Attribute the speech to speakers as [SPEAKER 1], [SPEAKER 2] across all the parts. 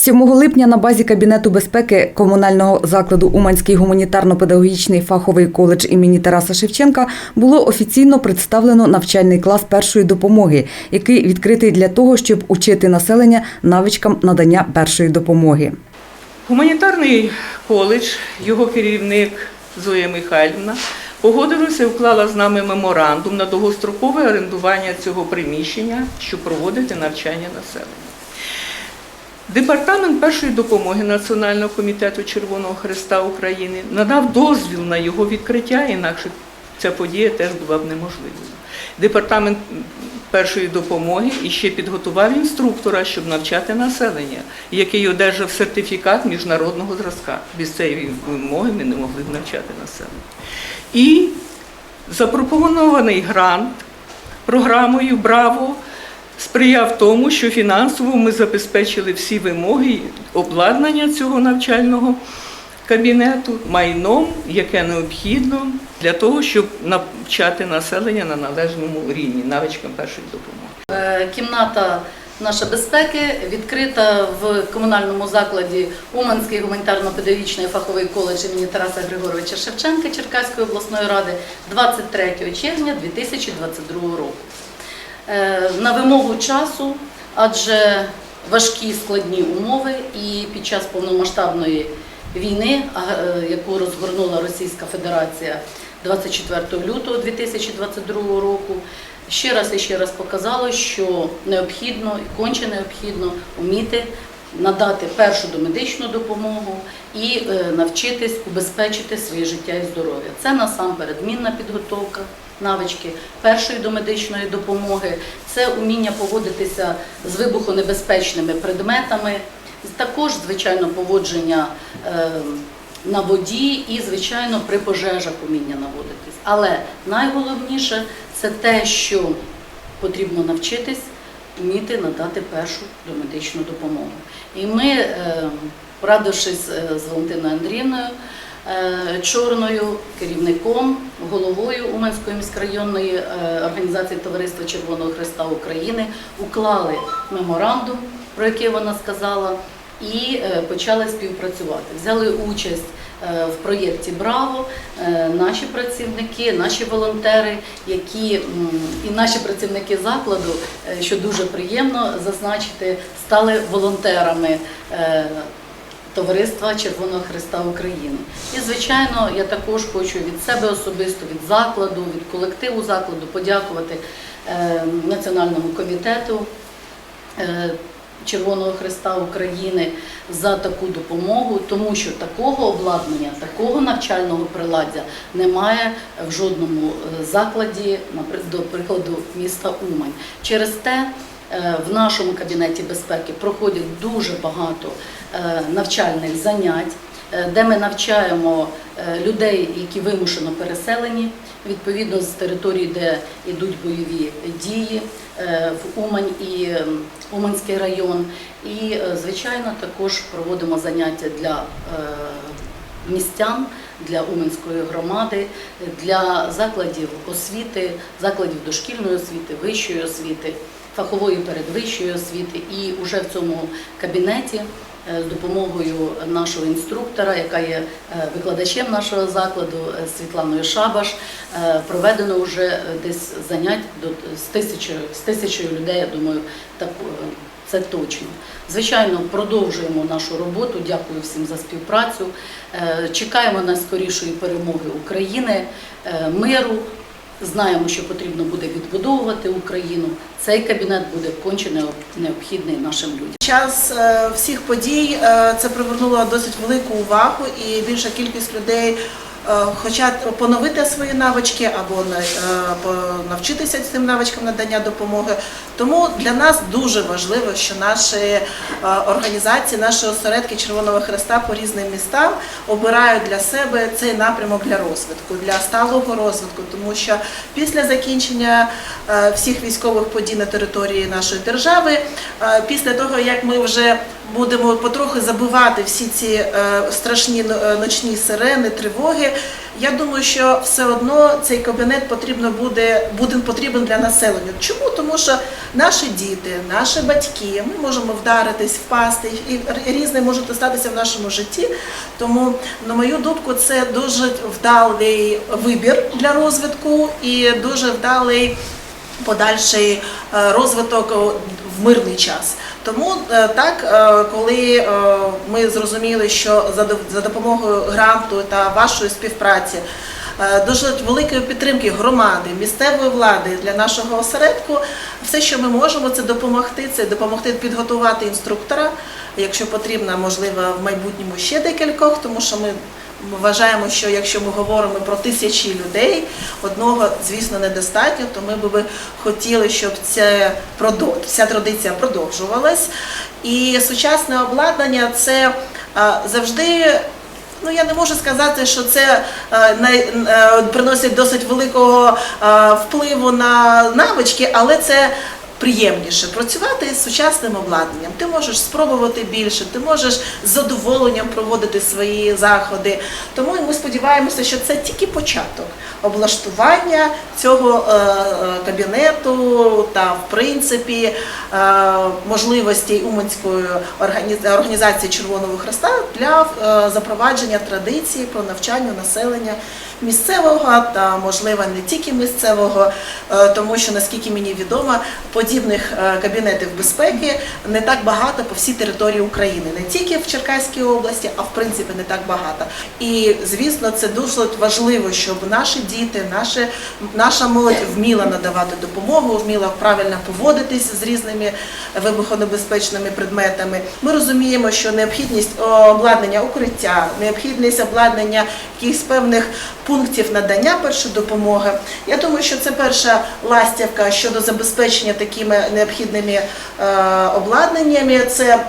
[SPEAKER 1] 7 липня на базі Кабінету безпеки комунального закладу Уманський гуманітарно-педагогічний фаховий коледж імені Тараса Шевченка було офіційно представлено навчальний клас першої допомоги, який відкритий для того, щоб учити населення навичкам надання першої допомоги.
[SPEAKER 2] Гуманітарний коледж, його керівник Зоя Михайлівна, погодилася і уклала з нами меморандум на довгострокове орендування цього приміщення, щоб проводити навчання населення. Департамент першої допомоги Національного комітету Червоного Христа України надав дозвіл на його відкриття, інакше ця подія теж була б неможливою. Департамент першої допомоги іще підготував інструктора, щоб навчати населення, який одержав сертифікат міжнародного зразка. Без цієї вимоги ми не могли б навчати населення. І запропонований грант програмою Браво сприяв тому, що фінансово ми забезпечили всі вимоги обладнання цього навчального кабінету майном, яке необхідно для того, щоб навчати населення на належному рівні, навичкам першої допомоги.
[SPEAKER 3] Е, Кімната наша безпеки відкрита в комунальному закладі Уманський гуманітарно-педагогічний фаховий коледж імені Тараса Григоровича Шевченка Черкаської обласної ради 23 червня 2022 року. Е, На вимогу часу, адже важкі складні умови і під час повномасштабної війни, е, яку розгорнула Російська Федерація 24 лютого 2022 року, ще раз і ще раз показало, що необхідно і конче необхідно вміти надати першу домедичну допомогу і е, навчитись убезпечити своє життя і здоров'я. Це насамперед мінна підготовка, навички першої домедичної допомоги, це уміння поводитися з вибухонебезпечними предметами, також, звичайно, поводження е, на воді і, звичайно, при пожежах уміння наводитись. Але найголовніше це те, що потрібно навчитись вміти надати першу домедичну допомогу. І ми, е, порадившись е, з Валентиною Андріївною е, Чорною, керівником, головою Уманської міськрайонної е, організації Товариства Червоного Христа України, уклали меморандум, про який вона сказала, і е, почали співпрацювати. Взяли участь е, в проєкті Браво е, наші працівники, наші волонтери, які і наші працівники закладу, е, що дуже приємно зазначити, стали волонтерами. Товариства Червоного Христа України. І, звичайно, я також хочу від себе особисто, від закладу, від колективу закладу подякувати е, Національному комітету е, Червоного Христа України за таку допомогу, тому що такого обладнання, такого навчального приладдя немає в жодному е, закладі, наприклад, до прикладу, міста Умань. Через те в нашому кабінеті безпеки проходять дуже багато е, навчальних занять, е, де ми навчаємо е, людей, які вимушено переселені, відповідно з території, де йдуть бойові дії е, в Умань і Уманський район. І, е, звичайно, також проводимо заняття для е, містян, для Уманської громади, для закладів освіти, закладів дошкільної освіти, вищої освіти, фахової передвищої освіти. І вже в цьому кабінеті е, з допомогою нашого інструктора, яка є е, викладачем нашого закладу е, Світланою Шабаш, проведено вже десь занять з тисячою з тисячою людей. Я думаю, так це точно. Звичайно, продовжуємо нашу роботу. Дякую всім за співпрацю. Чекаємо найскорішої перемоги України, миру. Знаємо, що потрібно буде відбудовувати Україну. Цей кабінет буде конче необхідний нашим людям.
[SPEAKER 4] Час е, всіх подій е, це привернуло досить велику увагу, і більша кількість людей е, хочуть поновити свої навички або е, навчитися цим навичкам надання допомоги. Тому для нас дуже важливо, що наші е, організації, наші осередки Червоного Хреста по різним містам обирають для себе цей напрямок для розвитку, для сталого розвитку, тому що після закінчення всіх військових подій на території нашої держави, після того як ми вже будемо потрохи забивати всі ці страшні ночні сирени, тривоги. Я думаю, що все одно цей кабінет потрібно буде, буде потрібен для населення. Чому? Тому що наші діти, наші батьки, ми можемо вдаритись, впасти, і різне може статися в нашому житті. Тому, на мою думку, це дуже вдалий вибір для розвитку і дуже вдалий подальший е, розвиток в мирний час. Тому е, так, е, коли е, ми зрозуміли, що за до- допомогою гранту та вашої співпраці. е, Дуже великої підтримки громади, місцевої влади для нашого осередку. Все, що ми можемо, це допомогти. Це допомогти підготувати інструктора, якщо потрібно, можливо, в майбутньому ще декількох, тому що ми вважаємо, що якщо ми говоримо про тисячі людей, одного, звісно, недостатньо, то ми би хотіли, щоб це ця традиція продовжувалась. І сучасне обладнання це завжди. Ну, я не можу сказати, що це приносить досить великого впливу на навички, але це приємніше працювати з сучасним обладнанням. Ти можеш спробувати більше, ти можеш з задоволенням проводити свої заходи. Тому ми сподіваємося, що це тільки початок облаштування цього е, е, кабінету та, в принципі, е, можливостей Уманської організації Червоного Хреста для запровадження традиції про навчання населення місцевого та, можливо, не тільки місцевого, е, тому що, наскільки мені відомо, подібних е, кабінетів безпеки не так багато по всій території України, не тільки в Черкаській області, а в принципі не так багато. І звісно, це дуже важливо, щоб наші діти, наші, наша молодь вміла надавати допомогу, вміла правильно поводитись з різними вибухонебезпечними предметами. Ми розуміємо, що необхідність обладнання укриття, необхідність обладнання якихось певних пунктів надання першої допомоги. Я думаю, що це перша ластівка щодо забезпечення такими необхідними е, обладнаннями. Це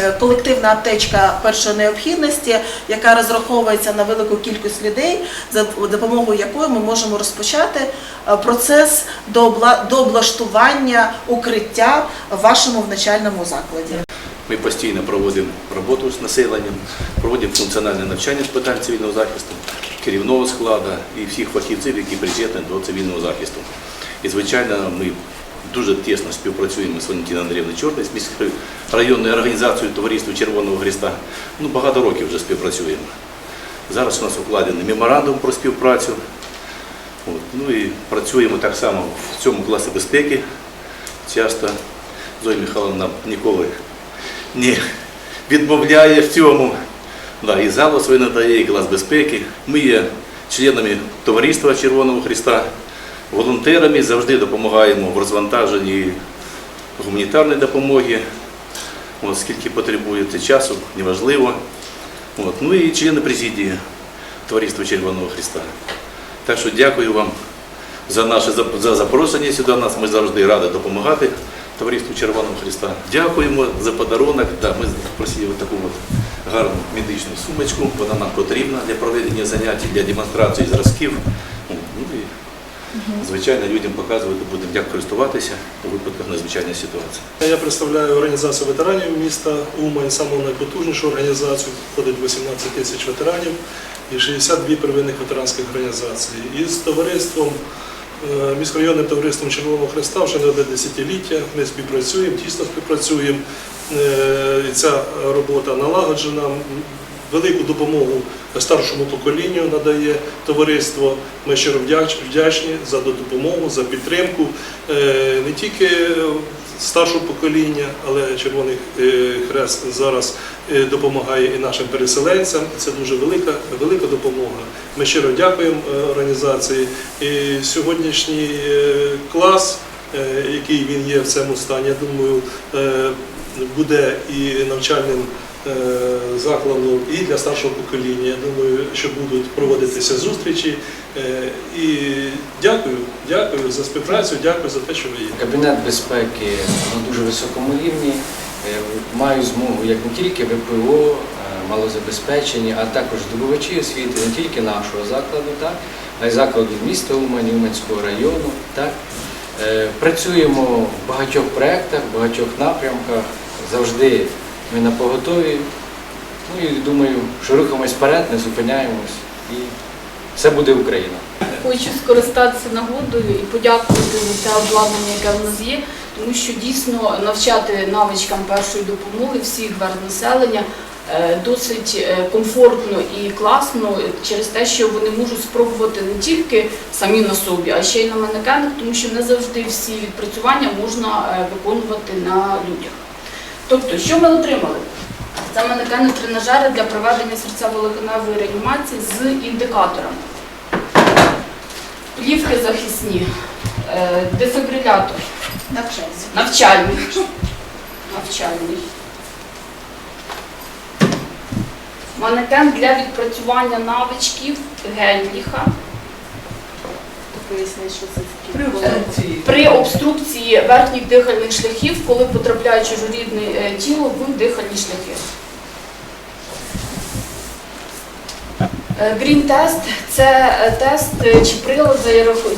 [SPEAKER 4] е, колективна аптечка першої необхідності, яка розраховується на велику кількість людей, за допомогою якої ми можемо розпочати е, процес до облаштування укриття в вашому навчальному закладі.
[SPEAKER 5] Ми постійно проводимо роботу з населенням, проводимо функціональне навчання з питань цивільного захисту, керівного складу і всіх фахівців, які причетні до цивільного захисту. І, звичайно, ми дуже тісно співпрацюємо з Валентиною Андріївною Чорною, з міською районною організацією Товариства Червоного Христа. Ну, багато років вже співпрацюємо. Зараз у нас укладений меморандум про співпрацю. От. Ну і працюємо так само в цьому класі безпеки. Часто Зоя Михайловна ніколи не відмовляє в цьому. Да, і залу свій надає, і клас безпеки. Ми є членами товариства Червоного Христа, волонтерами, завжди допомагаємо в розвантаженні гуманітарної допомоги. От, скільки потребуєте часу, неважливо. От, ну і члени президії Товариства Червоного Христа. Так що дякую вам за наше за запрошення сюди нас. Ми завжди раді допомагати Товариству Червоного Христа. Дякуємо за подарунок. Да, ми просили таку от гарну медичну сумочку. Вона нам потрібна для проведення занять, для демонстрації зразків. Ну і звичайно людям показувати будемо, як користуватися у випадках надзвичайної ситуації.
[SPEAKER 6] Я представляю організацію ветеранів міста Умань, саму найпотужнішу організацію, входить 18 тисяч ветеранів і 62 первинних ветеранських організацій. І з товариством, міськрайонним товариством Червоного Христа вже не одне десятиліття. Ми співпрацюємо, тісно співпрацюємо. Е, ця робота налагоджена. Велику допомогу старшому поколінню надає товариство. Ми щиро вдячні за допомогу, за підтримку е, не тільки старшого покоління, але Червоний е, Хрест зараз е, допомагає і нашим переселенцям. Це дуже велика, велика допомога. Ми щиро дякуємо е, організації. І сьогоднішній клас, який він є в цьому стані, я думаю, буде і навчальним закладом і для старшого покоління. Я думаю, що будуть проводитися зустрічі. Е, І дякую, дякую за співпрацю, дякую за те, що ви є.
[SPEAKER 7] Кабінет безпеки на дуже високому рівні. Е, Маю змогу як не тільки ВПО, е, малозабезпечені, а також здобувачі освіти не тільки нашого закладу, так, а й закладів міста Умані, Уманського району. Так. Працюємо в багатьох проєктах, в багатьох напрямках. Завжди ми на поготові. Ну і думаю, що рухаємось вперед, не зупиняємось і все буде Україна.
[SPEAKER 8] Хочу скористатися нагодою і подякувати за те обладнання, яке в нас є, тому що дійсно навчати навичкам першої допомоги всіх верст населення е, досить е, комфортно і класно через те, що вони можуть спробувати не тільки самі на собі, а ще й на манекенах, тому що не завжди всі відпрацювання можна е, виконувати на людях. Тобто, що ми отримали? Це манекени тренажери для проведення серцево-легеневої реанімації з індикаторами. Плівки захисні, е, дефібрилятор, навчальний. навчальний. Манекен для відпрацювання навичків
[SPEAKER 3] що це
[SPEAKER 2] При обструкції.
[SPEAKER 8] Верхніх дихальних шляхів, коли потрапляє чужорідне е, тіло в дихальні шляхи. Грін тест це е, тест е, чи прилад,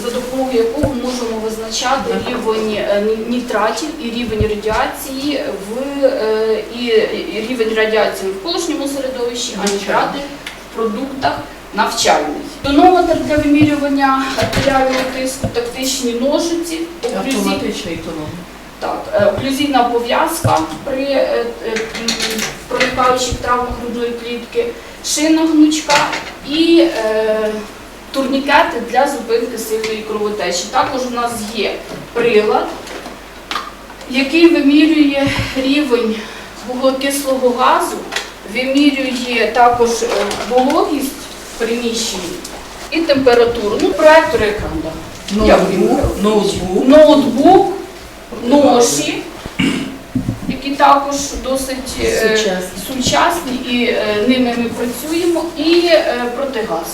[SPEAKER 8] за допомогою якого можемо визначати рівень е, нітратів і рівень радіації в і рівень радіації в навколишньому середовищі, а нітрати в продуктах навчальних. Тонометр для вимірювання артеріального тиску, тактичні ножиці,
[SPEAKER 2] Автоматичний тонов.
[SPEAKER 8] так, оклюзійна пов'язка при проникаючих травмах грудної клітки, шина гнучка і е, турнікети для зупинки сильної кровотечі. Також у нас є прилад, який вимірює рівень вуглекислого газу, вимірює також е, вологість в приміщенні і температуру. Ну, проектор екран. да.
[SPEAKER 2] Ноутбук, ноутбук.
[SPEAKER 8] Ноутбук, ноші, які також досить е,
[SPEAKER 3] Сучасні.
[SPEAKER 8] сучасні, і е, ними ми працюємо, і е, протигаз.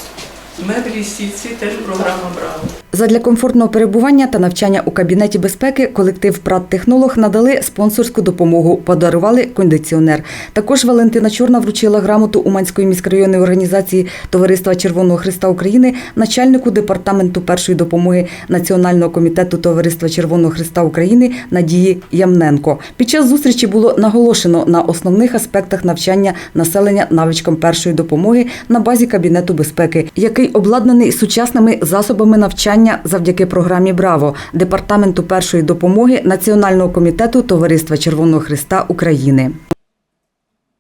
[SPEAKER 2] Меблі, сітці теж програма Браво.
[SPEAKER 1] Задля комфортного перебування та навчання у кабінеті безпеки колектив «Прат-технолог» надали спонсорську допомогу, подарували кондиціонер. Також Валентина Чорна вручила грамоту Уманської міськрайонної організації Товариства Червоного Христа України, начальнику департаменту першої допомоги Національного комітету Товариства Червоного Христа України Надії Ямненко. Під час зустрічі було наголошено на основних аспектах навчання населення навичкам першої допомоги на базі кабінету безпеки, який обладнаний сучасними засобами навчання завдяки програмі Браво департаменту першої допомоги Національного комітету Товариства Червоного Христа України.